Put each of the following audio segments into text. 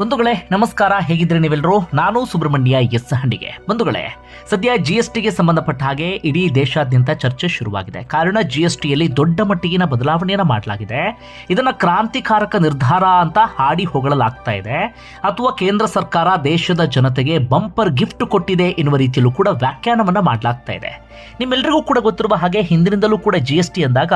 ಬಂಧುಗಳೇ, ನಮಸ್ಕಾರ. ಹೇಗಿದ್ರೆ ನೀವೆಲ್ಲರೂ ನಾನು ಸುಬ್ರಹ್ಮಣ್ಯ ಎಸ್ ಹಂಡಿಗೆ. ಬಂಧುಗಳೇ, ಸದ್ಯ ಜಿ ಎಸ್ ಟಿಗೆ ಸಂಬಂಧಪಟ್ಟ ಹಾಗೆ ಇಡೀ ದೇಶಾದ್ಯಂತ ಚರ್ಚೆ ಶುರುವಾಗಿದೆ. ಕಾರಣ ಜಿ ಎಸ್ ಟಿಯಲ್ಲಿ ದೊಡ್ಡ ಮಟ್ಟಿಗಿನ ಬದಲಾವಣೆಯನ್ನು ಮಾಡಲಾಗಿದೆ. ಇದನ್ನ ಕ್ರಾಂತಿಕಾರಕ ನಿರ್ಧಾರ ಅಂತ ಹಾಡಿ ಹೊಗಳಲಾಗ್ತಾ ಇದೆ. ಅಥವಾ ಕೇಂದ್ರ ಸರ್ಕಾರ ದೇಶದ ಜನತೆಗೆ ಬಂಪರ್ ಗಿಫ್ಟ್ ಕೊಟ್ಟಿದೆ ಎನ್ನುವ ರೀತಿಯಲ್ಲೂ ಕೂಡ ವ್ಯಾಖ್ಯಾನವನ್ನ ಮಾಡಲಾಗ್ತಾ ಇದೆ. ನಿಮ್ಮೆಲ್ಲರಿಗೂ ಕೂಡ ಗೊತ್ತಿರುವ ಹಾಗೆ ಹಿಂದಿನಿಂದಲೂ ಕೂಡ ಜಿ ಎಸ್ ಟಿ ಅಂದಾಗ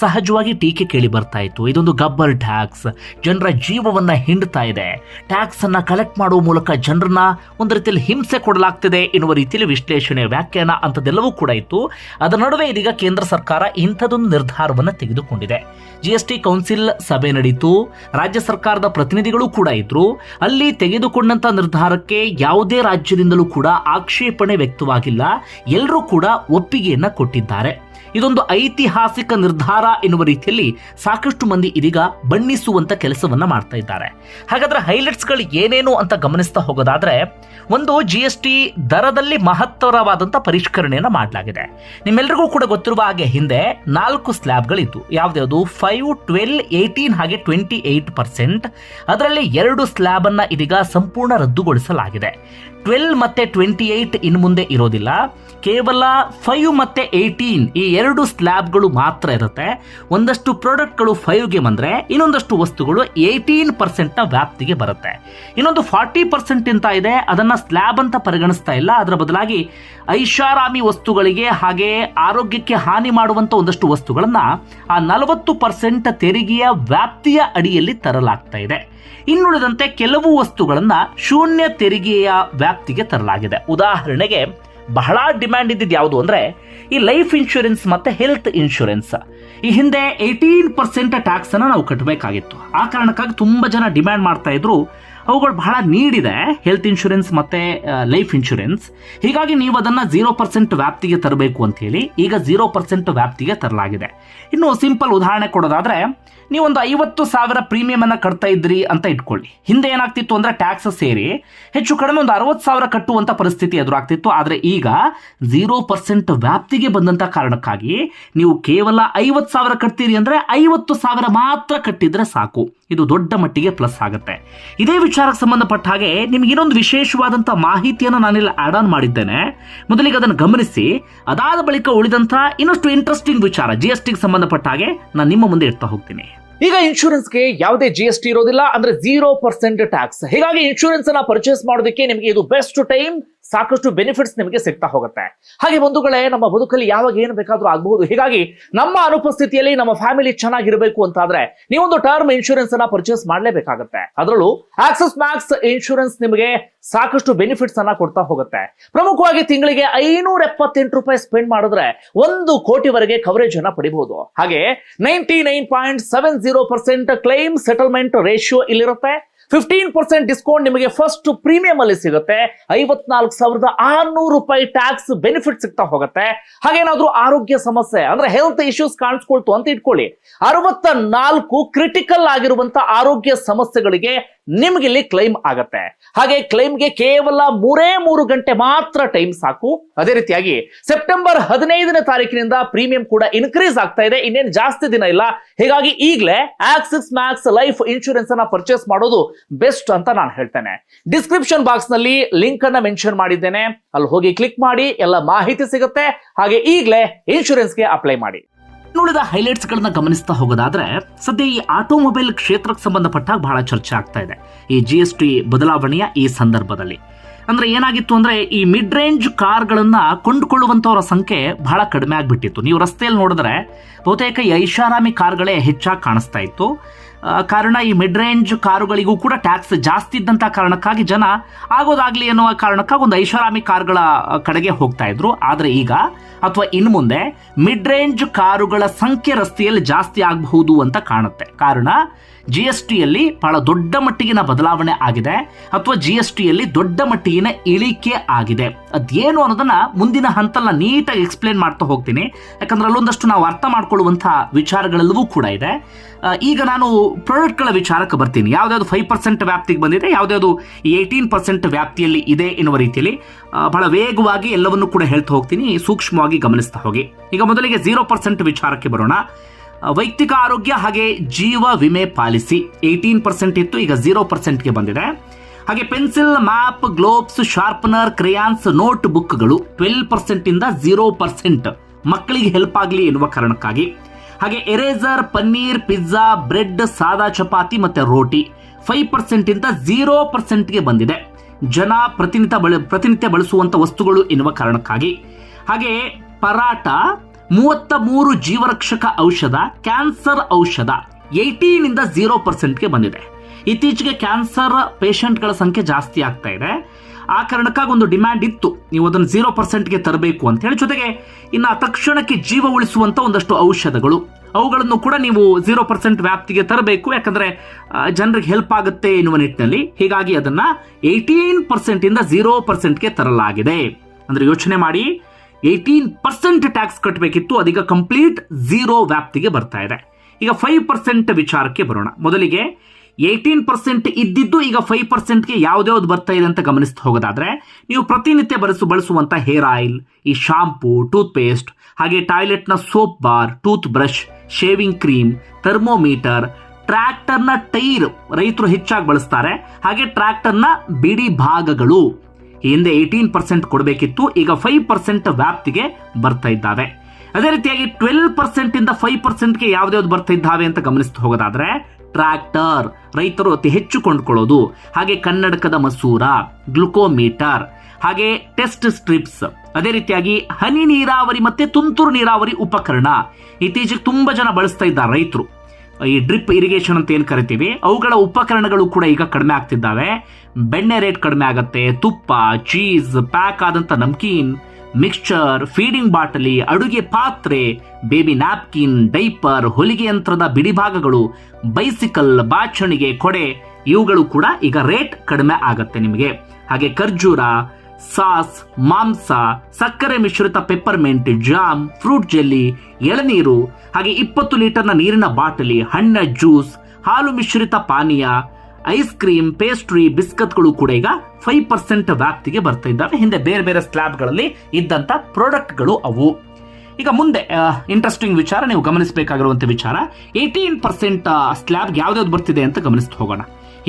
ಸಹಜವಾಗಿ ಟೀಕೆ ಕೇಳಿ ಬರ್ತಾ ಇತ್ತು. ಇದೊಂದು ಗಬ್ಬರ್ ಟ್ಯಾಕ್ಸ್ ಜನರ ಜೀವವನ್ನ ಹಿಂಡ್ತಾ ಇದೆ. ಟ್ಯಾಕ್ಸ್ ಅನ್ನ ಕಲೆಕ್ಟ್ ಮಾಡುವ ಮೂಲಕ ಜನರನ್ನ ಒಂದು ರೀತಿಯಲ್ಲಿ ಹಿಂಸೆ ಕೊಡಲಾಗ್ತಿದೆ ಎನ್ನುವ ರೀತಿಯಲ್ಲಿ ವಿಶ್ಲೇಷಣೆ ವ್ಯಾಖ್ಯಾನ ಅಂತದೆಲ್ಲವೂ ಕೂಡ ಇತ್ತು. ಅದರ ನಡುವೆ ಇದೀಗ ಕೇಂದ್ರ ಸರ್ಕಾರ ಇಂಥದೊಂದು ನಿರ್ಧಾರವನ್ನು ತೆಗೆದುಕೊಂಡಿದೆ. ಜಿ ಎಸ್ ಟಿ ಕೌನ್ಸಿಲ್ ಸಭೆ ನಡೀತು. ರಾಜ್ಯ ಸರ್ಕಾರದ ಪ್ರತಿನಿಧಿಗಳು ಕೂಡ ಇದ್ರು. ಅಲ್ಲಿ ತೆಗೆದುಕೊಂಡಂತ ನಿರ್ಧಾರಕ್ಕೆ ಯಾವುದೇ ರಾಜ್ಯದಿಂದಲೂ ಕೂಡ ಆಕ್ಷೇಪಣೆ ವ್ಯಕ್ತವಾಗಿಲ್ಲ. ಎಲ್ಲರೂ ಕೂಡ ಒಪ್ಪಿಗೆಯನ್ನ ಕೊಟ್ಟಿದ್ದಾರೆ. ಇದೊಂದು ಐತಿಹಾಸಿಕ ನಿರ್ಧಾರ ಎನ್ನುವ ರೀತಿಯಲ್ಲಿ ಸಾಕಷ್ಟು ಮಂದಿ ಇದೀಗ ಬಣ್ಣಿಸುವಂತ ಕೆಲಸವನ್ನ ಮಾಡ್ತಾ ಇದ್ದಾರೆ. ಹಾಗಾದ್ರೆ ಹೈಲೈಟ್ಸ್ಗಳು ಏನೇನು ಅಂತ ಗಮನಿಸ್ತಾ ಹೋಗೋದಾದ್ರೆ, ಒಂದು ಜಿ ಎಸ್ ಟಿ ದರದಲ್ಲಿ ಮಹತ್ತರವಾದಂಥ ಪರಿಷ್ಕರಣೆಯನ್ನು ಮಾಡಲಾಗಿದೆ. ನಿಮ್ಮೆಲ್ಲರಿಗೂ ಕೂಡ ಗೊತ್ತಿರುವ ಹಾಗೆ ಹಿಂದೆ ನಾಲ್ಕು ಸ್ಲ್ಯಾಬ್ಗಳಿತ್ತು ಯಾವುದ್ಯಾವುದು ಫೈವ್ ಟ್ವೆಲ್ ಏಯ್ಟೀನ್ ಹಾಗೆ ಟ್ವೆಂಟಿ ಏಯ್ಟ್ ಪರ್ಸೆಂಟ್ ಅದರಲ್ಲಿ ಎರಡು ಸ್ಲ್ಯಾಬನ್ನು ಇದೀಗ ಸಂಪೂರ್ಣ ರದ್ದುಗೊಳಿಸಲಾಗಿದೆ. ಟ್ವೆಲ್ ಮತ್ತೆ ಟ್ವೆಂಟಿ ಏಯ್ಟ್ ಇನ್ನು ಮುಂದೆ ಇರೋದಿಲ್ಲ. ಕೇವಲ ಫೈವ್ ಮತ್ತೆ ಏಯ್ಟೀನ್ ಈ ಎರಡು ಸ್ಲ್ಯಾಬ್ಗಳು ಮಾತ್ರ ಇರುತ್ತೆ. ಒಂದಷ್ಟು ಪ್ರಾಡಕ್ಟ್ಗಳು ಫೈವ್ಗೆ ಬಂದರೆ ಇನ್ನೊಂದಷ್ಟು ವಸ್ತುಗಳು ಏಯ್ಟೀನ್ ಪರ್ಸೆಂಟ್ನ ವ್ಯಾಪ್ತಿಗೆ ಬರುತ್ತೆ. ಇನ್ನೊಂದು ಫಾರ್ಟಿ ಪರ್ಸೆಂಟ್ ಅಂತ ಇದೆ, ಅದನ್ನ ಸ್ಲ್ಯಾಬ್ ಅಂತ ಪರಿಗಣಿಸ್ತಾ ಇಲ್ಲ. ಅದರ ಬದಲಾಗಿ ಐಷಾರಾಮಿ ವಸ್ತುಗಳಿಗೆ ಹಾಗೆ ಆರೋಗ್ಯಕ್ಕೆ ಹಾನಿ ಮಾಡುವಂತ ಒಂದಷ್ಟು ವಸ್ತುಗಳನ್ನ ಆ ನಲವತ್ತು ಪರ್ಸೆಂಟ್ ತೆರಿಗೆಯ ವ್ಯಾಪ್ತಿಯ ಅಡಿಯಲ್ಲಿ ತರಲಾಗ್ತಾ ಇದೆ. ಇನ್ನುಳಿದಂತೆ ಕೆಲವು ವಸ್ತುಗಳನ್ನ ಶೂನ್ಯ ತೆರಿಗೆಯ ವ್ಯಾಪ್ತಿಗೆ ತರಲಾಗಿದೆ. ಉದಾಹರಣೆಗೆ, ಬಹಳ ಡಿಮ್ಯಾಂಡ್ ಇದ್ದಿದ್ದು ಯಾವುದು ಅಂದ್ರೆ, ಈ ಲೈಫ್ ಇನ್ಶೂರೆನ್ಸ್ ಮತ್ತೆ ಹೆಲ್ತ್ ಇನ್ಶೂರೆನ್ಸ್. ಈ ಹಿಂದೆ ಏಯ್ಟೀನ್ ಪರ್ಸೆಂಟ್ ಟ್ಯಾಕ್ಸ್ ಅನ್ನ ನಾವು ಕಟ್ಟಬೇಕಾಗಿತ್ತು ಆ ಕಾರಣಕ್ಕಾಗಿ ತುಂಬಾ ಜನ ಡಿಮ್ಯಾಂಡ್ ಮಾಡ್ತಾ ಇದ್ರು. ಅವುಗಳು ಬಹಳ ನೀಡಿದೆ ಹೆಲ್ತ್ ಇನ್ಶೂರೆನ್ಸ್ ಮತ್ತೆ ಲೈಫ್ ಇನ್ಶೂರೆನ್ಸ್ ಹೀಗಾಗಿ ನೀವು ಅದನ್ನ ಜೀರೋ ಪರ್ಸೆಂಟ್ ವ್ಯಾಪ್ತಿಗೆ ತರಬೇಕು ಅಂತ ಹೇಳಿ ಈಗ ಜೀರೋ ಪರ್ಸೆಂಟ್ ವ್ಯಾಪ್ತಿಗೆ ತರಲಾಗಿದೆ. ಇನ್ನು ಸಿಂಪಲ್ ಉದಾಹರಣೆ ಕೊಡೋದಾದ್ರೆ, ನೀವೊಂದು ಐವತ್ತು ಸಾವಿರ ಪ್ರೀಮಿಯಂ ಅನ್ನ ಕಟ್ತಾ ಇದ್ರಿ ಅಂತ ಇಟ್ಕೊಳ್ಳಿ. ಹಿಂದೆ ಏನಾಗ್ತಿತ್ತು ಅಂದ್ರೆ ಟ್ಯಾಕ್ಸ್ ಸೇರಿ ಹೆಚ್ಚು ಕಡಿಮೆ ಒಂದು ಅರವತ್ತು ಸಾವಿರ ಕಟ್ಟುವಂತ ಪರಿಸ್ಥಿತಿ ಎದುರಾಗ್ತಿತ್ತು. ಆದ್ರೆ ಈಗ ಜೀರೋ ಪರ್ಸೆಂಟ್ ವ್ಯಾಪ್ತಿಗೆ ಬಂದಂತ ಕಾರಣಕ್ಕಾಗಿ ನೀವು ಕೇವಲ ಐವತ್ತು ಸಾವಿರ ಕಟ್ತೀರಿ ಅಂದ್ರೆ ಐವತ್ತು ಸಾವಿರ ಮಾತ್ರ ಕಟ್ಟಿದ್ರೆ ಸಾಕು. ಇದು ದೊಡ್ಡ ಮಟ್ಟಿಗೆ ಪ್ಲಸ್ ಆಗುತ್ತೆ. ಇದೇ ವಿಚಾರಕ್ಕೆ ಸಂಬಂಧಪಟ್ಟ ಹಾಗೆ ನಿಮ್ಗೆ ಇನ್ನೊಂದು ವಿಶೇಷವಾದಂತ ಮಾಹಿತಿಯನ್ನು ನಾನಿಲ್ಲಿ ಆಡ್ ಆನ್ ಮಾಡಿದ್ದೇನೆ. ಮೊದಲಿಗೆ ಅದನ್ನು ಗಮನಿಸಿ. ಅದಾದ ಬಳಿಕ ಉಳಿದಂತ ಇನ್ನಷ್ಟು ಇಂಟ್ರೆಸ್ಟಿಂಗ್ ವಿಚಾರ ಜಿ ಎಸ್ ಟಿಗೆ ಸಂಬಂಧಪಟ್ಟ ಹಾಗೆ ನಾನು ನಿಮ್ಮ ಮುಂದೆ ಇಡ್ತಾ ಹೋಗ್ತೀನಿ. ಈಗ ಇನ್ಶೂರೆನ್ಸ್ಗೆ ಯಾವುದೇ ಜಿ ಎಸ್ ಟಿ ಇರೋದಿಲ್ಲ, ಅಂದ್ರೆ ಜೀರೋ ಪರ್ಸೆಂಟ್ ಟ್ಯಾಕ್ಸ್ ಹೀಗಾಗಿ ಇನ್ಶೂರೆನ್ಸ್ ಅನ್ನ ಪರ್ಚೇಸ್ ಮಾಡೋದಕ್ಕೆ ನಿಮಗೆ ಇದು ಬೆಸ್ಟ್ ಟೈಮ್ ಸಾಕಷ್ಟು ಬೆನಿಫಿಟ್ಸ್ ನಿಮಗೆ ಸಿಗ್ತಾ ಹೋಗುತ್ತೆ. ಹಾಗೆ ಬಂಧುಗಳೇ, ನಮ್ಮ ಬದುಕಲ್ಲಿ ಯಾವಾಗ ಏನು ಬೇಕಾದ್ರೂ ಆಗಬಹುದು. ಹೀಗಾಗಿ ನಮ್ಮ ಅನುಪಸ್ಥಿತಿಯಲ್ಲಿ ನಮ್ಮ ಫ್ಯಾಮಿಲಿ ಚೆನ್ನಾಗಿರಬೇಕು ಅಂತಾದ್ರೆ ನೀವೊಂದು ಟರ್ಮ್ ಇನ್ಶೂರೆನ್ಸ್ ಅನ್ನ ಪರ್ಚೇಸ್ ಮಾಡಲೇಬೇಕಾಗುತ್ತೆ. ಅದರಲ್ಲೂ ಆಕ್ಸಿಸ್ ಮ್ಯಾಕ್ಸ್ ಇನ್ಶೂರೆನ್ಸ್ ನಿಮಗೆ ಸಾಕಷ್ಟು ಬೆನಿಫಿಟ್ಸ್ ಅನ್ನ ಕೊಡ್ತಾ ಹೋಗುತ್ತೆ. ಪ್ರಮುಖವಾಗಿ ತಿಂಗಳಿಗೆ ಐನೂರ ಎಪ್ಪತ್ತೆಂಟು ರೂಪಾಯಿ ಸ್ಪೆಂಡ್ ಮಾಡಿದ್ರೆ ಒಂದು ಕೋಟಿವರೆಗೆ ಕವರೇಜ್ ಅನ್ನ ಪಡಿಬಹುದು. ಹಾಗೆ ninety nine point seven zero percent claim settlement ratio ಇಲ್ಲಿರುತ್ತೆ. Fifteen percent discount ನಿಮಗೆ ಫಸ್ಟ್ ಪ್ರೀಮಿಯಂ ಅಲ್ಲಿ ಸಿಗುತ್ತೆ. ಐವತ್ನಾಲ್ಕು ಸಾವಿರದ ಆರ್ನೂರು ರೂಪಾಯಿ ಟ್ಯಾಕ್ಸ್ ಬೆನಿಫಿಟ್ ಸಿಗ್ತಾ ಹೋಗುತ್ತೆ. ಹಾಗೇನಾದ್ರೂ ಆರೋಗ್ಯ ಸಮಸ್ಯೆ, ಅಂದ್ರೆ ಹೆಲ್ತ್ ಇಶ್ಯೂಸ್ ಕಾಣಿಸ್ಕೊಳ್ತು ಅಂತ ಇಟ್ಕೊಳ್ಳಿ. ಅರವತ್ತ ನಾಲ್ಕು ಕ್ರಿಟಿಕಲ್ ಆಗಿರುವಂತಹ ಆರೋಗ್ಯ ಸಮಸ್ಯೆಗಳಿಗೆ ನಿಮ್ಗೆ ಇಲ್ಲಿ ಕ್ಲೈಮ್ ಆಗತ್ತೆ. ಹಾಗೆ ಕ್ಲೈಮ್ಗೆ ಕೇವಲ ಮೂರೇ ಮೂರು ಗಂಟೆ ಮಾತ್ರ ಟೈಮ್ ಸಾಕು. ಅದೇ ರೀತಿಯಾಗಿ ಸೆಪ್ಟೆಂಬರ್ ಹದಿನೈದನೇ ತಾರೀಕಿನಿಂದ ಪ್ರೀಮಿಯಂ ಕೂಡ ಇನ್ಕ್ರೀಸ್ ಆಗ್ತಾ ಇದೆ. ಇನ್ನೇನು ಜಾಸ್ತಿ ದಿನ ಇಲ್ಲ. ಹೀಗಾಗಿ ಈಗಲೇ ಆಕ್ಸಿಸ್ ಮ್ಯಾಕ್ಸ್ ಲೈಫ್ ಇನ್ಶೂರೆನ್ಸ್ ಅನ್ನ ಪರ್ಚೇಸ್ ಮಾಡೋದು ಬೆಸ್ಟ್ ಅಂತ ನಾನು ಹೇಳ್ತೇನೆ. ಡಿಸ್ಕ್ರಿಪ್ಷನ್ ಬಾಕ್ಸ್ನಲ್ಲಿ ಲಿಂಕ್ ಅನ್ನ ಮೆನ್ಷನ್ ಮಾಡಿದ್ದೇನೆ. ಅಲ್ಲಿ ಹೋಗಿ ಕ್ಲಿಕ್ ಮಾಡಿ, ಎಲ್ಲ ಮಾಹಿತಿ ಸಿಗುತ್ತೆ. ಹಾಗೆ ಈಗಲೇ ಇನ್ಶೂರೆನ್ಸ್ಗೆ ಅಪ್ಲೈ ಮಾಡಿ. ಉಳಿದ ಹೈಲೈಟ್ಸ್ ಗಳನ್ನ ಗಮನಿಸ್ತಾ ಹೋಗೋದಾದ್ರೆ, ಸದ್ಯ ಈ ಆಟೋಮೊಬೈಲ್ ಕ್ಷೇತ್ರಕ್ಕೆ ಸಂಬಂಧಪಟ್ಟ ಬಹಳ ಚರ್ಚೆ ಆಗ್ತಾ ಇದೆ, ಈ ಜಿ ಎಸ್ ಟಿ ಬದಲಾವಣೆಯ ಈ ಸಂದರ್ಭದಲ್ಲಿ. ಅಂದ್ರೆ ಏನಾಗಿತ್ತು ಅಂದ್ರೆ, ಈ ಮಿಡ್ ರೇಂಜ್ ಕಾರ್ಗಳನ್ನ ಕೊಂಡುಕೊಳ್ಳುವಂತವರ ಸಂಖ್ಯೆ ಬಹಳ ಕಡಿಮೆ ಆಗಿಬಿಟ್ಟಿತ್ತು. ನೀವು ರಸ್ತೆಯಲ್ಲಿ ನೋಡಿದ್ರೆ, ಬಹುತೇಕ ಈ ಐಷಾರಾಮಿ ಕಾರ್ಗಳೇ ಹೆಚ್ಚಾಗಿ ಕಾಣಿಸ್ತಾ ಇತ್ತು. ಕಾರಣ ಈ ಮಿಡ್ ರೇಂಜ್ ಕಾರುಗಳಿಗೂ ಕೂಡ ಟ್ಯಾಕ್ಸ್ ಜಾಸ್ತಿ ಇದ್ದಂತ ಕಾರಣಕ್ಕಾಗಿ ಜನ ಆಗೋದಾಗ್ಲಿ ಅನ್ನುವ ಕಾರಣಕ್ಕಾಗಿ ಒಂದು ಐಷಾರಾಮಿ ಕಾರ್ಗಳ ಕಡೆಗೆ ಹೋಗ್ತಾ ಇದ್ರು. ಆದ್ರೆ ಈಗ ಅಥವಾ ಇನ್ನು ಮುಂದೆ ಮಿಡ್ ರೇಂಜ್ ಕಾರುಗಳ ಸಂಖ್ಯೆ ರಸ್ತೆಯಲ್ಲಿ ಜಾಸ್ತಿ ಆಗಬಹುದು ಅಂತ ಕಾಣುತ್ತೆ. ಕಾರಣ ಜಿ ಎಸ್ ಟಿಯಲ್ಲಿ ಬಹಳ ದೊಡ್ಡ ಮಟ್ಟಿಗಿನ ಬದಲಾವಣೆ ಆಗಿದೆ ಅಥವಾ ಜಿ ಎಸ್ ಟಿಯಲ್ಲಿ ದೊಡ್ಡ ಮಟ್ಟಿಗಿನ ಇಳಿಕೆ ಆಗಿದೆ. ಅದೇನು ಅನ್ನೋದನ್ನ ಮುಂದಿನ ಹಂತಲ್ಲ ನೀಟಾಗಿ ಎಕ್ಸ್ಪ್ಲೇನ್ ಮಾಡ್ತಾ ಹೋಗ್ತೀನಿ. ಯಾಕಂದ್ರೆ ಅಲ್ಲೊಂದಷ್ಟು ನಾವು ಅರ್ಥ ಮಾಡ್ಕೊಳ್ಳುವಂತಹ ವಿಚಾರಗಳೆಲ್ಲವೂ ಕೂಡ ಇದೆ. ಈಗ ನಾನು ಪ್ರಾಡಕ್ಟ್ಗಳ ವಿಚಾರಕ್ಕೆ ಬರ್ತೀನಿ. ಯಾವ್ದಾವ್ದು ಫೈವ್ ಪರ್ಸೆಂಟ್ ವ್ಯಾಪ್ತಿಗೆ ಬಂದಿದೆ ಯಾವ್ದಾವ್ದು ಏಯ್ಟೀನ್ ಪರ್ಸೆಂಟ್ ವ್ಯಾಪ್ತಿಯಲ್ಲಿ ಇದೆ ಎನ್ನುವ ರೀತಿಯಲ್ಲಿ. ಬಹಳ ವೇಗವಾಗಿ ಎಲ್ಲವನ್ನೂ ಕೂಡ ಹೇಳ್ತಾ ಹೋಗ್ತೀನಿ. ಸೂಕ್ಷ್ಮವಾಗಿ ಗಮನಿಸ್ತಾ ಹೋಗಿ. ಈಗ ಮೊದಲಿಗೆ ಜೀರೋ ಪರ್ಸೆಂಟ್ ವಿಚಾರಕ್ಕೆ ಬರೋಣ. ವೈಯಕ್ತಿಕ ಆರೋಗ್ಯ ಹಾಗೆ ಜೀವ ವಿಮೆ ಪಾಲಿಸಿ. ಏಯ್ಟೀನ್ ಪರ್ಸೆಂಟ್ ಇತ್ತು, ಈಗ ಝೀರೋ ಪರ್ಸೆಂಟ್ಗೆ ಬಂದಿದೆ. ಹಾಗೆ pencil, map, globes, sharpener, crayons note ಬುಕ್ಗಳು ಟ್ವೆಲ್ ಪರ್ಸೆಂಟ್ ಇಂದ ಝೀರೋ ಪರ್ಸೆಂಟ್ ಮಕ್ಕಳಿಗೆ ಹೆಲ್ಪ್ ಆಗಲಿ ಎನ್ನುವ ಕಾರಣಕ್ಕಾಗಿ. ಹಾಗೆ ಎರೇಸರ್ ಪನ್ನೀರ್ ಪಿಜ್ಜಾ ಬ್ರೆಡ್ ಸಾದಾ ಚಪಾತಿ ಮತ್ತೆ ರೋಟಿ ಫೈವ್ ಪರ್ಸೆಂಟ್ ಇಂದ ಝೀರೋ ಪರ್ಸೆಂಟ್ಗೆ ಬಂದಿದೆ. ಜನ ಪ್ರತಿನಿತ್ಯ ಬಳ, ಪ್ರತಿನಿತ್ಯ ಬಳಸುವಂತ ವಸ್ತುಗಳು ಎನ್ನುವ ಕಾರಣಕ್ಕಾಗಿ. ಹಾಗೆ ಪರಾಟ ಮೂವತ್ತ ಮೂರು ಜೀವರಕ್ಷಕ ಔಷಧ, ಕ್ಯಾನ್ಸರ್ ಔಷಧ ಏಯ್ಟೀನಿಂದ ಝೀರೋ ಪರ್ಸೆಂಟ್ಗೆ ಬಂದಿದೆ. ಇತ್ತೀಚೆಗೆ ಕ್ಯಾನ್ಸರ್ ಪೇಷಂಟ್ಗಳ ಸಂಖ್ಯೆ ಜಾಸ್ತಿ ಆಗ್ತಾ ಇದೆ. ಆ ಕಾರಣಕ್ಕಾಗಿ ಒಂದು ಡಿಮ್ಯಾಂಡ್ ಇತ್ತು. ನೀವು ಅದನ್ನು ಝೀರೋ ಪರ್ಸೆಂಟ್ಗೆ ತರಬೇಕು ಅಂತ ಹೇಳಿ ಜೊತೆಗೆ ಇನ್ನು ತಕ್ಷಣಕ್ಕೆ ಜೀವ ಉಳಿಸುವಂತ ಒಂದಷ್ಟು ಔಷಧಗಳು ಅವುಗಳನ್ನು ಕೂಡ ನೀವು ಝೀರೋ ಪರ್ಸೆಂಟ್ ವ್ಯಾಪ್ತಿಗೆ ತರಬೇಕು, ಯಾಕಂದ್ರೆ ಜನರಿಗೆ ಹೆಲ್ಪ್ ಆಗುತ್ತೆ ಎನ್ನುವ ನಿಟ್ಟಿನಲ್ಲಿ. ಹೀಗಾಗಿ ಅದನ್ನ ಏಯ್ಟೀನ್ ಪರ್ಸೆಂಟ್ ಇಂದ ಝೀರೋ ಪರ್ಸೆಂಟ್ಗೆ ತರಲಾಗಿದೆ. ಅಂದ್ರೆ ಯೋಚನೆ ಮಾಡಿ ಏಯ್ಟೀನ್ ಪರ್ಸೆಂಟ್ ಟ್ಯಾಕ್ಸ್ ಕಟ್ಟಬೇಕಿತ್ತು ಅದೀಗ ಕಂಪ್ಲೀಟ್ ಜೀರೋ ವ್ಯಾಪ್ತಿಗೆ ಬರ್ತಾ ಇದೆ. ಈಗ ಫೈವ್ ಪರ್ಸೆಂಟ್ ವಿಚಾರಕ್ಕೆ ಬರೋಣ. ಮೊದಲಿಗೆ ಏಯ್ಟೀನ್ ಪರ್ಸೆಂಟ್ ಇದ್ದಿದ್ದು ಈಗ ಫೈವ್ ಪರ್ಸೆಂಟ್ಗೆ ಯಾವ್ದ್ಯಾವ್ದು ಬರ್ತಾ ಇದೆ ಅಂತ ಗಮನಿಸ್ತಾ ಹೋಗೋದಾದ್ರೆ, ನೀವು ಪ್ರತಿನಿತ್ಯ ಬಳಸು ಬಳಸುವಂತ ಹೇರ್ ಆಯಿಲ್, ಈ ಶಾಂಪೂ ಟೂತ್ ಪೇಸ್ಟ್ ಹಾಗೆ ಟಾಯ್ಲೆಟ್ನ soap bar toothbrush shaving cream thermometer ಟ್ರ್ಯಾಕ್ಟರ್ನ ಟೈರ್ ರೈತರು ಹೆಚ್ಚಾಗಿ ಬಳಸ್ತಾರೆ. ಹಾಗೆ ಟ್ರ್ಯಾಕ್ಟರ್ನ ಬಿಡಿ ಭಾಗಗಳು. ಹಿಂದೆ ಏಯ್ಟೀನ್ ಪರ್ಸೆಂಟ್ ಕೊಡಬೇಕಿತ್ತು, ಈಗ ಫೈವ್ ಪರ್ಸೆಂಟ್ ವ್ಯಾಪ್ತಿಗೆ ಬರ್ತಾ ಇದ್ದಾವೆ. ಅದೇ ರೀತಿಯಾಗಿ ಟ್ವೆಲ್ ಪರ್ಸೆಂಟ್ ಇಂದ ಫೈವ್ ಪರ್ಸೆಂಟ್ಗೆ ಯಾವ್ದು ಬರ್ತಾ ಇದ್ದಾವೆ ಅಂತ ಗಮನಿಸ್ತಾ ಹೋಗೋದಾದ್ರೆ ಟ್ರ್ಯಾಕ್ಟರ್ ರೈತರು ಅತಿ ಹೆಚ್ಚು ಕೊಂಡ್ಕೊಳ್ಳೋದು. ಹಾಗೆ ಕನ್ನಡಕದ ಮಸೂರ ಗ್ಲುಕೋಮೀಟರ್ ಹಾಗೆ ಟೆಸ್ಟ್ ಸ್ಟ್ರಿಪ್ಸ್ ಅದೇ ರೀತಿಯಾಗಿ ಹನಿ ನೀರಾವರಿ ಮತ್ತೆ ತುಂತುರು ನೀರಾವರಿ ಉಪಕರಣ. ಇತ್ತೀಚೆಗೆ ತುಂಬಾ ಜನ ಬಳಸ್ತಾ ಇದ್ದಾರೆ ರೈತರು. ಈ ಡ್ರಿಪ್ ಇರಿಗೇಷನ್ ಅಂತ ಏನು ಕರಿತೀವಿ? ಅವುಗಳ ಉಪಕರಣಗಳು ಕೂಡ ಈಗ ಕಡಿಮೆ ಆಗ್ತಿದ್ದಾವೆ. ಬೆಣ್ಣೆ ರೇಟ್ ಕಡಿಮೆ ಆಗುತ್ತೆ. ತುಪ್ಪ, ಚೀಸ್, ಪ್ಯಾಕ್ ಆದಂತ ನಮ್ಕೀನ್, ಮಿಕ್ಸ್ಚರ್, ಫೀಡಿಂಗ್ ಬಾಟಲಿ, ಅಡುಗೆ ಪಾತ್ರೆ, ಬೇಬಿ ನ್ಯಾಪ್ಕಿನ್, ಡೈಪರ್, ಹೊಲಿಗೆ ಯಂತ್ರದ ಬಿಡಿಭಾಗಗಳು ಬೈಸಿಕಲ್, ಬಾಚಣಿಗೆ, ಕೊಡೆ, ಇವುಗಳು ಕೂಡ ಈಗ ರೇಟ್ ಕಡಿಮೆ ಆಗುತ್ತೆ ನಿಮಗೆ. ಹಾಗೆ ಖರ್ಜೂರ ಸಾಸ್, ಮಾಂಸ, ಸಕ್ಕರೆ ಮಿಶ್ರಿತ ಪೆಪ್ಪರ್ಮೆಂಟ್ ಜಾಮ್ ಫ್ರೂಟ್ ಜೆಲ್ಲಿ ಎಳನೀರು, ಹಾಗೆ ಇಪ್ಪತ್ತು ಲೀಟರ್ನ ನೀರಿನ ಬಾಟಲಿ, ಹಣ್ಣ ಜ್ಯೂಸ್ ಹಾಲು ಮಿಶ್ರಿತ ಪಾನೀಯ ಐಸ್ ಕ್ರೀಮ್ ಪೇಸ್ಟ್ರಿ ಬಿಸ್ಕತ್ಗಳು ಕೂಡ ಈಗ ಫೈವ್ ಪರ್ಸೆಂಟ್ ವ್ಯಾಪ್ತಿಗೆ ಬರ್ತಾ ಇದ್ದಾವೆ. ಹಿಂದೆ ಬೇರೆ ಬೇರೆ ಸ್ಲ್ಯಾಬ್ಗಳಲ್ಲಿ ಇದ್ದಂತ ಪ್ರಾಡಕ್ಟ್ಗಳು ಅವು. ಈಗ ಮುಂದೆ ಇಂಟ್ರೆಸ್ಟಿಂಗ್ ವಿಚಾರ, ನೀವು ಗಮನಿಸಬೇಕಾಗಿರುವಂಥ ವಿಚಾರ. ಏಯ್ಟೀನ್ ಪರ್ಸೆಂಟ್ ಸ್ಲ್ಯಾಬ್ ಯಾವ್ದಾವ್ದು ಬರ್ತಿದೆ ಅಂತ ಗಮನಿಸ್ತಾ ಹೋಗೋಣ.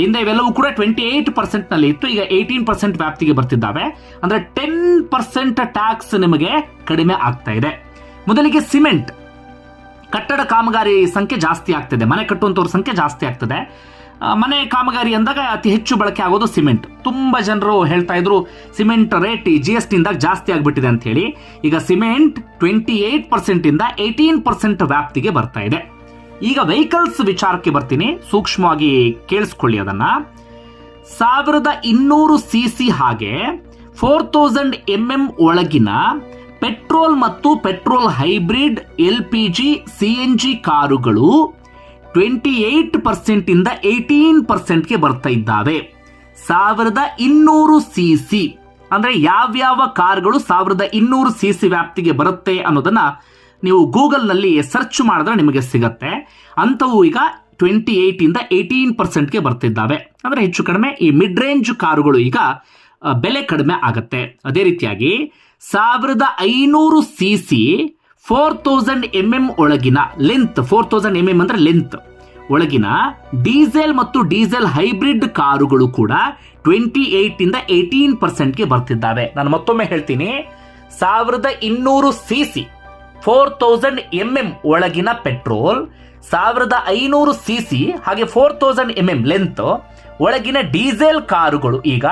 ಹಿಂದೆ ಇವೆಲ್ಲವೂ ಕೂಡ ಟ್ವೆಂಟಿ ಏಟ್ ಪರ್ಸೆಂಟ್ನಲ್ಲಿ ಇತ್ತು. ಈಗ ಏಯ್ಟೀನ್ ಪರ್ಸೆಂಟ್ ವ್ಯಾಪ್ತಿಗೆ ಬರ್ತಿದ್ದಾವೆ. ಅಂದ್ರೆ ಟೆನ್ ಪರ್ಸೆಂಟ್ ಟ್ಯಾಕ್ಸ್ ನಿಮಗೆ ಕಡಿಮೆ ಆಗ್ತಾ ಇದೆ. ಮೊದಲಿಗೆ ಸಿಮೆಂಟ್ ಕಟ್ಟಡ ಕಾಮಗಾರಿ ಸಂಖ್ಯೆ ಜಾಸ್ತಿ ಆಗ್ತದೆ. ಮನೆ ಕಟ್ಟುವಂಥವ್ರ ಸಂಖ್ಯೆ ಜಾಸ್ತಿ ಆಗ್ತದೆ. ಮನೆ ಕಾಮಗಾರಿ ಅಂದಾಗ ಅತಿ ಹೆಚ್ಚು ಬಳಕೆ ಆಗೋದು ಸಿಮೆಂಟ್ ತುಂಬಾ ಜನರು ಹೇಳ್ತಾ ಇದ್ರು ಸಿಮೆಂಟ್ ರೇಟ್ ಜಿ ಎಸ್ ಟಿಯಿಂದ ಜಾಸ್ತಿ ಆಗಿಬಿಟ್ಟಿದೆ ಅಂತ ಹೇಳಿ. ಈಗ ಸಿಮೆಂಟ್ ಟ್ವೆಂಟಿ ಏಟ್ ಪರ್ಸೆಂಟ್ ಇಂದ ಏಯ್ಟೀನ್ ಪರ್ಸೆಂಟ್ ವ್ಯಾಪ್ತಿಗೆ ಬರ್ತಾ ಇದೆ. ಈಗ ವೆಹಿಕಲ್ಸ್ ವಿಚಾರಕ್ಕೆ ಬರ್ತೀನಿ. ಸೂಕ್ಷ್ಮವಾಗಿ ಕೇಳಿಸ್ಕೊಳ್ಳಿ ಅದನ್ನ. ಸಾವಿರದ ಇನ್ನೂರು ಸಿ ಸಿ ಹಾಗೆ ಫೋರ್ ತೌಸಂಡ್ ಎಂ ಎಂ ಒಳಗಿನ ಪೆಟ್ರೋಲ್ ಮತ್ತು petrol hybrid, L P G, C N G ಕಾರುಗಳು ಟ್ವೆಂಟಿ ಏಟ್ ಪರ್ಸೆಂಟ್ ಇಂದ ಏಯ್ಟೀನ್ ಪರ್ಸೆಂಟ್ಗೆ ಬರ್ತಾ ಇದ್ದಾವೆ. ಸಾವಿರದ ಇನ್ನೂರು ಸಿ ಸಿ. ಅಂದ್ರೆ ಯಾವ್ಯಾವ ಕಾರ್ಗಳು ಸಾವಿರದ ಇನ್ನೂರು ಸಿ ಸಿ ವ್ಯಾಪ್ತಿಗೆ ಬರುತ್ತೆ ಅನ್ನೋದನ್ನ ನೀವು ಗೂಗಲ್ನಲ್ಲಿ ಸರ್ಚ್ ಮಾಡಿದ್ರೆ ನಿಮಗೆ ಸಿಗತ್ತೆ. ಅಂಥವು ಈಗ ಟ್ವೆಂಟಿ ಏಯ್ಟಿಂದ ಏಯ್ಟೀನ್ ಪರ್ಸೆಂಟ್ಗೆ ಬರ್ತಿದ್ದಾವೆ. ಅಂದ್ರೆ ಹೆಚ್ಚು ಕಡಿಮೆ ಈ ಮಿಡ್ ರೇಂಜ್ ಕಾರುಗಳು ಈಗ ಬೆಲೆ ಕಡಿಮೆ ಆಗತ್ತೆ. ಅದೇ ರೀತಿಯಾಗಿ ಸಾವಿರದ ಐನೂರು C C four thousand M M ಒಳಗಿನ length four thousand M M ಅಂದ್ರೆ ಲೆಂತ್ ಒಳಗಿನ ಡೀಸೆಲ್ ಮತ್ತು ಡೀಸೆಲ್ ಹೈಬ್ರಿಡ್ ಕಾರುಗಳು ಕೂಡ ಟ್ವೆಂಟಿ ಏಯ್ಟಿಂದ ಏಯ್ಟೀನ್ ಪರ್ಸೆಂಟ್ಗೆ ಬರ್ತಿದ್ದಾವೆ. ನಾನು ಮತ್ತೊಮ್ಮೆ ಹೇಳ್ತೀನಿ. ಸಾವಿರದ ಇನ್ನೂರು C C four thousand M M ಒಳಗಿನ ಪೆಟ್ರೋಲ್, ಸಾವಿರದ ಐನೂರು ಸಿ ಸಿ ಹಾಗೆ four thousand M M length ಒಳಗಿನ ಡೀಸೆಲ್ ಕಾರುಗಳು ಈಗ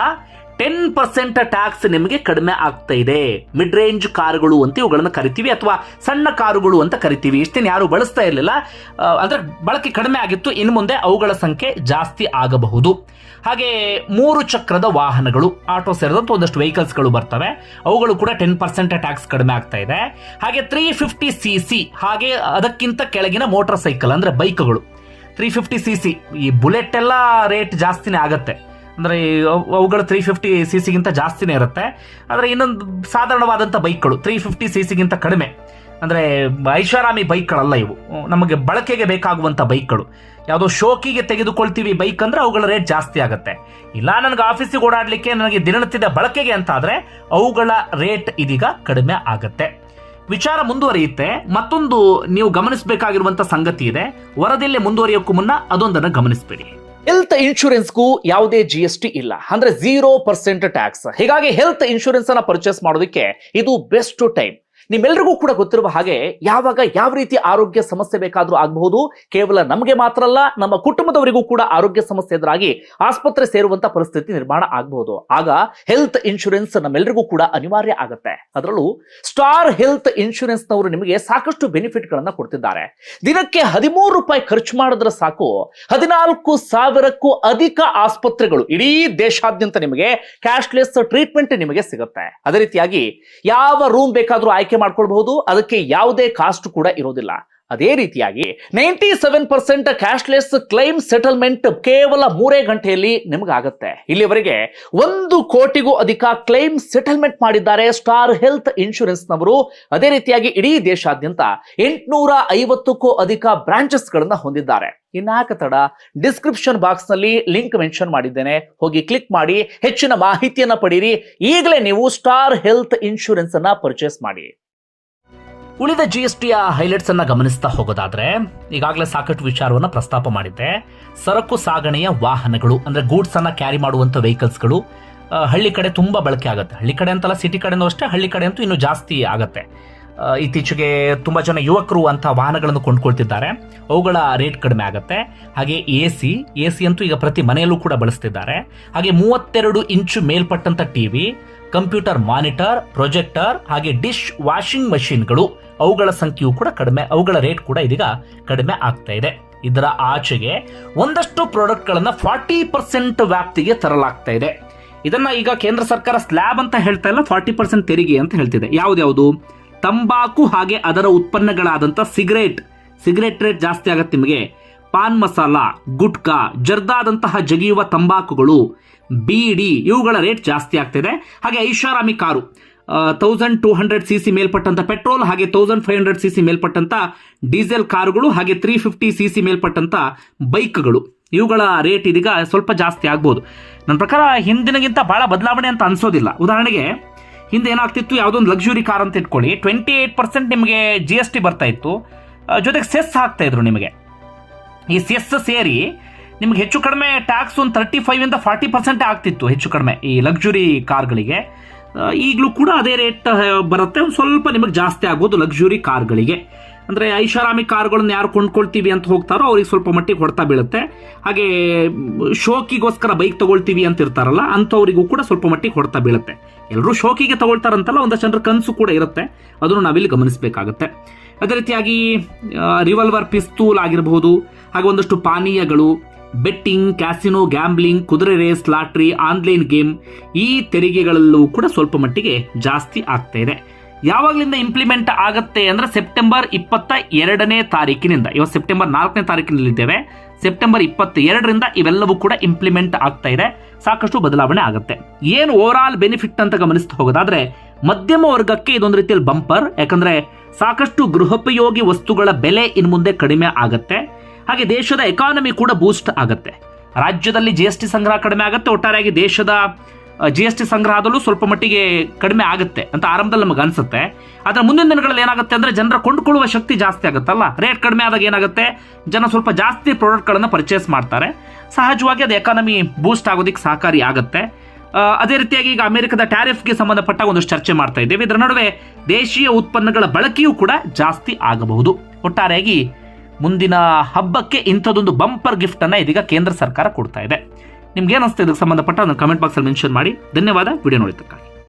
ಟೆನ್ ಪರ್ಸೆಂಟ್ ಟ್ಯಾಕ್ಸ್ ನಿಮಗೆ ಕಡಿಮೆ ಆಗ್ತಾ ಇದೆ. ಮಿಡ್ ರೇಂಜ್ ಕಾರುಗಳು ಅಂತ ಇವುಗಳನ್ನು ಕರಿತೀವಿ ಅಥವಾ ಸಣ್ಣ ಕಾರುಗಳು ಅಂತ ಕರಿತೀವಿ. ಇಷ್ಟೇನು ಯಾರು ಬಳಸ್ತಾ ಇರಲಿಲ್ಲ. ಅಂದ್ರೆ ಬಳಕೆ ಕಡಿಮೆ ಆಗಿತ್ತು. ಇನ್ನು ಮುಂದೆ ಅವುಗಳ ಸಂಖ್ಯೆ ಜಾಸ್ತಿ ಆಗಬಹುದು. ಹಾಗೆ ಮೂರು ಚಕ್ರದ ವಾಹನಗಳು, ಆಟೋ ಸೇರಿದಂತೆ ಒಂದಷ್ಟು ವೆಹಿಕಲ್ಸ್ಗಳು ಬರ್ತವೆ. ಅವುಗಳು ಕೂಡ ಟೆನ್ ಪರ್ಸೆಂಟ್ ಟ್ಯಾಕ್ಸ್ ಕಡಿಮೆ ಆಗ್ತಾ ಇದೆ. ಹಾಗೆ ತ್ರೀ ಫಿಫ್ಟಿ ಸಿ ಸಿ ಹಾಗೆ ಅದಕ್ಕಿಂತ ಕೆಳಗಿನ ಮೋಟಾರ್ ಸೈಕಲ್ ಅಂದ್ರೆ ಬೈಕ್ಗಳು ತ್ರೀ ಫಿಫ್ಟಿ ಸಿ ಸಿ ಈ ಬುಲೆಟ್ ಎಲ್ಲ ರೇಟ್ ಜಾಸ್ತಿನೇ ಆಗತ್ತೆ. ಅಂದರೆ ಅವುಗಳು ತ್ರೀ ಫಿಫ್ಟಿ ಸಿ ಸಿಗಿಂತ ಜಾಸ್ತಿನೇ ಇರುತ್ತೆ. ಆದರೆ ಇನ್ನೊಂದು ಸಾಧಾರಣವಾದಂಥ ಬೈಕ್ಗಳು ತ್ರೀ ಫಿಫ್ಟಿ ಸಿ ಸಿಗಿಂತ ಕಡಿಮೆ. ಅಂದರೆ ಐಷಾರಾಮಿ ಬೈಕ್ಗಳಲ್ಲ ಇವು. ನಮಗೆ ಬಳಕೆಗೆ ಬೇಕಾಗುವಂಥ ಬೈಕ್ಗಳು. ಯಾವುದೋ ಶೋಕಿಗೆ ತೆಗೆದುಕೊಳ್ತೀವಿ ಬೈಕ್ ಅಂದ್ರೆ ಅವುಗಳ ರೇಟ್ ಜಾಸ್ತಿ ಆಗುತ್ತೆ. ಇಲ್ಲ, ನನಗೆ ಆಫೀಸಿಗೆ ಓಡಾಡಲಿಕ್ಕೆ ನನಗೆ ದಿನನಿತ್ಯದ ಬಳಕೆಗೆ ಅಂತ ಆದರೆ ಅವುಗಳ ರೇಟ್ ಇದೀಗ ಕಡಿಮೆ ಆಗುತ್ತೆ. ವಿಚಾರ ಮುಂದುವರಿಯುತ್ತೆ. ಮತ್ತೊಂದು ನೀವು ಗಮನಿಸಬೇಕಾಗಿರುವಂತ ಸಂಗತಿ ಇದೆ. ವರದಿಯಲ್ಲಿ ಮುಂದುವರಿಯೋಕ್ಕೂ ಮುನ್ನ ಅದೊಂದನ್ನು ಗಮನಿಸಬೇಡಿ. ಹೆಲ್ತ್ ಇನ್ಶೂರೆನ್ಸ್ಗೂ ಯಾವುದೇ ಜಿ ಎಸ್ ಟಿ ಇಲ್ಲ. ಅಂದ್ರೆ ಝೀರೋ ಪರ್ಸೆಂಟ್ ಟ್ಯಾಕ್ಸ್ ಹೀಗಾಗಿ ಹೆಲ್ತ್ ಇನ್ಶೂರೆನ್ಸ್ ಅನ್ನ ಪರ್ಚೇಸ್ ಮಾಡೋದಕ್ಕೆ ಇದು ಬೆಸ್ಟ್ ಟೈಮ್ ನಿಮ್ಮೆಲ್ಲರಿಗೂ ಕೂಡ ಗೊತ್ತಿರುವ ಹಾಗೆ ಯಾವಾಗ ಯಾವ ರೀತಿ ಆರೋಗ್ಯ ಸಮಸ್ಯೆ ಬೇಕಾದ್ರೂ ಆಗಬಹುದು, ಕೇವಲ ನಮಗೆ ಮಾತ್ರ ಅಲ್ಲ, ನಮ್ಮ ಕುಟುಂಬದವರಿಗೂ ಕೂಡ ಆರೋಗ್ಯ ಸಮಸ್ಯೆ ಎದುರಾಗಿ ಆಸ್ಪತ್ರೆ ಸೇರುವಂತ ಪರಿಸ್ಥಿತಿ ನಿರ್ಮಾಣ ಆಗಬಹುದು. ಆಗ ಹೆಲ್ತ್ ಇನ್ಶೂರೆನ್ಸ್ ನಮ್ಮೆಲ್ಲರಿಗೂ ಕೂಡ ಅನಿವಾರ್ಯ ಆಗುತ್ತೆ. ಅದರಲ್ಲೂ ಸ್ಟಾರ್ ಹೆಲ್ತ್ ಇನ್ಶೂರೆನ್ಸ್ ನವರು ನಿಮಗೆ ಸಾಕಷ್ಟು ಬೆನಿಫಿಟ್ ಗಳನ್ನ ಕೊಡ್ತಿದ್ದಾರೆ. ದಿನಕ್ಕೆ ಹದಿಮೂರು ರೂಪಾಯಿ ಖರ್ಚು ಮಾಡಿದ್ರೆ ಸಾಕು, ಹದಿನಾಲ್ಕು ಸಾವಿರಕ್ಕೂ ಅಧಿಕ ಆಸ್ಪತ್ರೆಗಳು ಇಡೀ ದೇಶಾದ್ಯಂತ ನಿಮಗೆ ಕ್ಯಾಶ್ಲೆಸ್ ಟ್ರೀಟ್ಮೆಂಟ್ ನಿಮಗೆ ಸಿಗುತ್ತೆ. ಅದೇ ರೀತಿಯಾಗಿ ಯಾವ ರೂಮ್ ಬೇಕಾದ್ರೂ ಆಯ್ಕೆ ಮಾಡ್ಕೊಳ್ಬಹುದು. ಅದಕ್ಕೆ ಯಾವುದೇ ಕಾಸ್ಟ್ ಕೂಡ ಇರೋದಿಲ್ಲ. ಅದೇ ರೀತಿಯಾಗಿ ninety seven percent cashless claim settlement ಕೇವಲ ಮೂರೇ ಗಂಟೆಯಲ್ಲಿ ನಿಮಗಾಗತ್ತೆ. ಇಲ್ಲಿವರೆಗೆ ಒಂದು ಕೋಟಿಗೂ ಅಧಿಕ ಕ್ಲೈಮ್ ಸೆಟಲ್ಮೆಂಟ್ ಮಾಡಿದ್ದಾರೆ ಸ್ಟಾರ್ ಹೆಲ್ತ್ ಇನ್ಶೂರೆನ್ಸ್ ನವರು ಅದೇ ರೀತಿಯಾಗಿ ಇಡೀ ದೇಶಾದ್ಯಂತ ಎಂಟುನೂರ ಐವತ್ತಕ್ಕೂ ಅಧಿಕ ಬ್ರಾಂಚಸ್ ಗಳನ್ನ ಹೊಂದಿದ್ದಾರೆ. ಇನ್ನಾಕ ತಡ? ಡಿಸ್ಕ್ರಿಪ್ಷನ್ ಬಾಕ್ಸ್ನಲ್ಲಿ ಲಿಂಕ್ ಮೆನ್ಷನ್ ಮಾಡಿದ್ದೇನೆ. ಹೋಗಿ ಕ್ಲಿಕ್ ಮಾಡಿ, ಹೆಚ್ಚಿನ ಮಾಹಿತಿಯನ್ನ ಪಡೀರಿ. ಈಗಲೇ ನೀವು ಸ್ಟಾರ್ ಹೆಲ್ತ್ ಇನ್ಶೂರೆನ್ಸ್ ಅನ್ನ ಪರ್ಚೇಸ್ ಮಾಡಿ. ಉಳಿದ ಜಿ ಎಸ್ ಟಿಯ ಹೈಲೈಟ್ಸ್ ಅನ್ನ ಗಮನಿಸ್ತಾ ಹೋಗೋದಾದ್ರೆ, ಈಗಾಗಲೇ ಸಾಕಷ್ಟು ವಿಚಾರವನ್ನ ಪ್ರಸ್ತಾಪ ಮಾಡಿದ್ದೆ. ಸರಕು ಸಾಗಣೆಯ ವಾಹನಗಳು, ಅಂದ್ರೆ ಗೂಡ್ಸ್ ಅನ್ನ ಕ್ಯಾರಿ ಮಾಡುವಂತ ವೆಹಿಕಲ್ಸ್ಗಳು ಹಳ್ಳಿ ಕಡೆ ತುಂಬಾ ಬಳಕೆ ಆಗುತ್ತೆ. ಹಳ್ಳಿ ಕಡೆ ಅಂತಲ್ಲ ಸಿಟಿ ಕಡೆನೂ ಅಷ್ಟೇ, ಹಳ್ಳಿ ಕಡೆ ಅಂತೂ ಇನ್ನೂ ಜಾಸ್ತಿ ಆಗತ್ತೆ. ಇತ್ತೀಚೆಗೆ ತುಂಬಾ ಜನ ಯುವಕರು ಅಂತ ವಾಹನಗಳನ್ನು ಕೊಂಡ್ಕೊಳ್ತಿದ್ದಾರೆ. ಅವುಗಳ ರೇಟ್ ಕಡಿಮೆ ಆಗುತ್ತೆ. ಹಾಗೆ ಎ ಸಿ ಎ ಸಿ ಅಂತೂ ಈಗ ಪ್ರತಿ ಮನೆಯಲ್ಲೂ ಕೂಡ ಬಳಸ್ತಿದ್ದಾರೆ. ಹಾಗೆ ಮೂವತ್ತೆರಡು ಇಂಚು ಮೇಲ್ಪಟ್ಟಂತ ಟಿವಿ ಕಂಪ್ಯೂಟರ್ ಮಾನಿಟರ್ ಪ್ರೊಜೆಕ್ಟರ್ ಹಾಗೆ ಡಿಶ್ ವಾಷಿಂಗ್ ಮಷಿನ್ಗಳು ಅವುಗಳ ಸಂಖ್ಯೆಯು ಕೂಡ ಕಡಿಮೆ, ಅವುಗಳ ರೇಟ್ ಕೂಡ ಇದೀಗ ಕಡಿಮೆ ಆಗ್ತಾ ಇದೆ. ಇದರ ಆಚೆಗೆ ಒಂದಷ್ಟು ಪ್ರಾಡಕ್ಟ್ಗಳನ್ನು ಫಾರ್ಟಿ ಪರ್ಸೆಂಟ್ ವ್ಯಾಪ್ತಿಗೆ ತರಲಾಗ್ತಾ ಇದೆ. ಇದನ್ನ ಈಗ ಕೇಂದ್ರ ಸರ್ಕಾರ ಸ್ಲ್ಯಾಬ್ ಅಂತ ಹೇಳ್ತಾ ಇಲ್ಲ ಫಾರ್ಟಿ ಪರ್ಸೆಂಟ್ ತೆರಿಗೆ ಅಂತ ಹೇಳ್ತಿದೆ. ಯಾವ್ದ್ಯಾವುದು ತಂಬಾಕು ಹಾಗೆ ಅದರ ಉತ್ಪನ್ನಗಳಾದಂತ ಸಿಗರೇಟ್ ಸಿಗರೇಟ್ ರೇಟ್ ಜಾಸ್ತಿ ಆಗತ್ತೆ ನಿಮಗೆ. ಪಾನ್ ಮಸಾಲ, ಗುಟ್ಕಾ, ಜರ್ದಾದಂತಹ ಜಗಿಯುವ ತಂಬಾಕುಗಳು, ಬೀಡಿ, ಇವುಗಳ ರೇಟ್ ಜಾಸ್ತಿ ಆಗ್ತಿದೆ ಹಾಗೆ ಐಷಾರಾಮಿ car. Thousand two hundred C C ಮೇಲ್ಪಟ್ಟಂತ petrol ಹಾಗೆ thousand five hundred C C ಮೇಲ್ಪಟ್ಟಂತ diesel ಕಾರುಗಳು ಹಾಗೆ ತ್ರೀ ಫಿಫ್ಟಿ ಸಿ ಸಿ ಮೇಲ್ಪಟ್ಟಂತ ಬೈಕ್ಗಳು. ಇವುಗಳ ರೇಟ್ ಇದೀಗ ಸ್ವಲ್ಪ ಜಾಸ್ತಿ ಆಗ್ಬೋದು. ನನ್ನ ಪ್ರಕಾರ ಹಿಂದಿನಗಿಂತ ಬಹಳ ಬದಲಾವಣೆ ಅಂತ ಅನ್ಸೋದಿಲ್ಲ. ಉದಾಹರಣೆಗೆ, ಹಿಂದೆ ಏನಾಗ್ತಿತ್ತು ಯಾವುದೋ ಒಂದು ಲಕ್ಸುರಿ ಕಾರ್ ಅಂತ ಇಟ್ಕೊಳ್ಳಿ ಟ್ವೆಂಟಿ ಏಟ್ ಪರ್ಸೆಂಟ್ ನಿಮಗೆ ಜಿ ಎಸ್ ಟಿ ಬರ್ತಾ ಇತ್ತು. ಜೊತೆಗೆ ಸೆಸ್ ಹಾಕ್ತಾ ಇದ್ರು ನಿಮಗೆ. ಈ ಸೆಸ್ ಸೇರಿ ನಿಮ್ಗೆ ಹೆಚ್ಚು ಕಡಿಮೆ ಟ್ಯಾಕ್ಸ್ ಒಂದು ತರ್ಟಿ ಫೈವ್ ಇಂದ ಫಾರ್ಟಿ ಪರ್ಸೆಂಟ್ ಆಗ್ತಿತ್ತು, ಹೆಚ್ಚು ಕಡಿಮೆ ಈ ಲಕ್ಸುರಿ ಕಾರ್ಗಳಿಗೆ ಈಗಲೂ ಕೂಡ ಅದೇ ರೇಟ್ ಬರುತ್ತೆ. ಒಂದು ಸ್ವಲ್ಪ ನಿಮಗೆ ಜಾಸ್ತಿ ಆಗ್ಬೋದು ಲಕ್ಸುರಿ ಕಾರ್ಗಳಿಗೆ. ಅಂದರೆ ಐಷಾರಾಮಿ ಕಾರ್ಗಳನ್ನ ಯಾರು ಕೊಂಡ್ಕೊಳ್ತೀವಿ ಅಂತ ಹೋಗ್ತಾರೋ ಅವ್ರಿಗೆ ಸ್ವಲ್ಪ ಮಟ್ಟಿಗೆ ಹೊಡ್ತಾ ಬೀಳುತ್ತೆ. ಹಾಗೆ ಶೋಕಿಗೋಸ್ಕರ ಬೈಕ್ ತಗೊಳ್ತೀವಿ ಅಂತ ಇರ್ತಾರಲ್ಲ, ಅಂಥವರಿಗೂ ಕೂಡ ಸ್ವಲ್ಪ ಮಟ್ಟಿಗೆ ಹೊಡ್ತಾ ಬೀಳುತ್ತೆ. ಎಲ್ಲರೂ ಶೋಕಿಗೆ ತಗೊಳ್ತಾರಂತಲ್ಲ, ಒಂದಷ್ಟು ಜನರ ಕನಸು ಕೂಡ ಇರುತ್ತೆ. ಅದನ್ನು ನಾವಿಲ್ಲಿ ಗಮನಿಸಬೇಕಾಗುತ್ತೆ. ಅದೇ ರೀತಿಯಾಗಿ ರಿವಾಲ್ವರ್ ಪಿಸ್ತೂಲ್ ಆಗಿರಬಹುದು, ಹಾಗೆ ಒಂದಷ್ಟು ಪಾನೀಯಗಳು ಬೆಟ್ಟಿಂಗ್, ಕ್ಯಾಸಿನೋ, ಗ್ಯಾಂಬ್ಲಿಂಗ್, ಕುದುರೆ ರೇಸ್, ಲಾಟ್ರಿ, ಆನ್ಲೈನ್ ಗೇಮ್ ಈ ತೆರಿಗೆಗಳಲ್ಲೂ ಕೂಡ ಸ್ವಲ್ಪ ಮಟ್ಟಿಗೆ ಜಾಸ್ತಿ ಆಗ್ತಾ ಇದೆ. ಯಾವಾಗಲಿಂದ ಇಂಪ್ಲಿಮೆಂಟ್ ಆಗುತ್ತೆ ಅಂದ್ರೆ ಸೆಪ್ಟೆಂಬರ್ ಇಪ್ಪತ್ತ ಎರಡನೇ ತಾರೀಕಿನಿಂದ ಇವತ್ತು ಸೆಪ್ಟೆಂಬರ್ ನಾಲ್ಕನೇ ತಾರೀಕಿನಲ್ಲಿದ್ದೇವೆ. ಸೆಪ್ಟೆಂಬರ್ ಇಪ್ಪತ್ತ ಎರಡರಿಂದ ಇವೆಲ್ಲವೂ ಕೂಡ ಇಂಪ್ಲಿಮೆಂಟ್ ಆಗ್ತಾ ಇದೆ. ಸಾಕಷ್ಟು ಬದಲಾವಣೆ ಆಗುತ್ತೆ. ಏನು ಓವರ್ ಆಲ್ ಬೆನಿಫಿಟ್ ಅಂತ ಗಮನಿಸ್ತಾ ಹೋಗೋದಾದ್ರೆ, ಮಧ್ಯಮ ವರ್ಗಕ್ಕೆ ಇದೊಂದು ರೀತಿಯಲ್ಲಿ ಬಂಪರ್ ಯಾಕಂದ್ರೆ ಸಾಕಷ್ಟು ಗೃಹೋಪಯೋಗಿ ವಸ್ತುಗಳ ಬೆಲೆ ಇನ್ನು ಮುಂದೆ ಕಡಿಮೆ ಆಗತ್ತೆ. ಹಾಗೆ ದೇಶದ ಎಕಾನಮಿ ಕೂಡ ಬೂಸ್ಟ್ ಆಗುತ್ತೆ. ರಾಜ್ಯದಲ್ಲಿ ಜಿ ಎಸ್ ಟಿ ಸಂಗ್ರಹ ಕಡಿಮೆ ಆಗುತ್ತೆ, ಒಟ್ಟಾರೆಯಾಗಿ ದೇಶದ ಜಿ ಎಸ್ ಟಿ ಸಂಗ್ರಹದಲ್ಲೂ ಸ್ವಲ್ಪ ಮಟ್ಟಿಗೆ ಕಡಿಮೆ ಆಗುತ್ತೆ ಅಂತ ಆರಂಭದಲ್ಲಿ ನಮಗೆ ಅನಿಸುತ್ತೆ. ಆದರೆ ಮುಂದಿನ ದಿನಗಳಲ್ಲಿ ಏನಾಗುತ್ತೆ ಅಂದರೆ ಜನರ ಕೊಂಡುಕೊಳ್ಳುವ ಶಕ್ತಿ ಜಾಸ್ತಿ ಆಗುತ್ತಲ್ಲ? ರೇಟ್ ಕಡಿಮೆ ಆದಾಗ ಏನಾಗುತ್ತೆ? ಜನ ಸ್ವಲ್ಪ ಜಾಸ್ತಿ ಪ್ರಾಡಕ್ಟ್ಗಳನ್ನು ಪರ್ಚೇಸ್ ಮಾಡ್ತಾರೆ. ಸಹಜವಾಗಿ ಅದು ಎಕಾನಮಿ ಬೂಸ್ಟ್ ಆಗೋದಕ್ಕೆ ಸಹಕಾರಿ ಆಗುತ್ತೆ. ಅದೇ ರೀತಿಯಾಗಿ ಈಗ ಅಮೆರಿಕದ ಟ್ಯಾರಿಫ್ಗೆ ಸಂಬಂಧಪಟ್ಟ ಒಂದಷ್ಟು ಚರ್ಚೆ ಮಾಡ್ತಾ ಇದ್ದೇವೆ. ಇದರ ನಡುವೆ ದೇಶೀಯ ಉತ್ಪನ್ನಗಳ ಬಳಕೆಯೂ ಕೂಡ ಜಾಸ್ತಿ ಆಗಬಹುದು. ಒಟ್ಟಾರೆಯಾಗಿ ಮುಂದಿನ ಹಬ್ಬಕ್ಕೆ ಇಂಥದ್ದೊಂದು ಬಂಪರ್ ಗಿಫ್ಟ್ ಅನ್ನ ಇದೀಗ ಕೇಂದ್ರ ಸರ್ಕಾರ ಕೊಡ್ತಾ ಇದೆ. ನಿಮ್ಗೆ ಏನಿಸ್ತಾ ಇದಕ್ಕೆ ಸಂಬಂಧಪಟ್ಟ ಅದನ್ನು ಕಮೆಂಟ್ ಬಾಕ್ಸಲ್ಲಿ ಮೆನ್ಷನ್ ಮಾಡಿ. ಧನ್ಯವಾದ. ವಿಡಿಯೋ ನೋಡಿದ್ದಕ್ಕಾಗಿ.